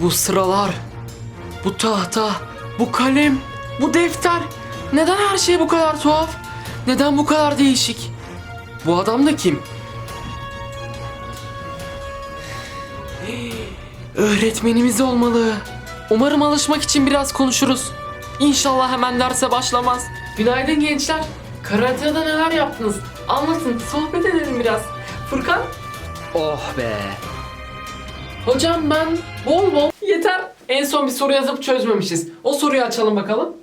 Bu sıralar, bu tahta, bu kalem, bu defter. Neden her şey bu kadar tuhaf? Neden bu kadar değişik? Bu adam da kim? Öğretmenimiz olmalı. Umarım alışmak için biraz konuşuruz. İnşallah hemen derse başlamaz. Günaydın gençler. Karantinada neler yaptınız? Anlatın, sohbet edelim biraz. Furkan? Oh be. Hocam ben bol bol yeter. En son bir soru yazıp çözmemişiz. O soruyu açalım bakalım.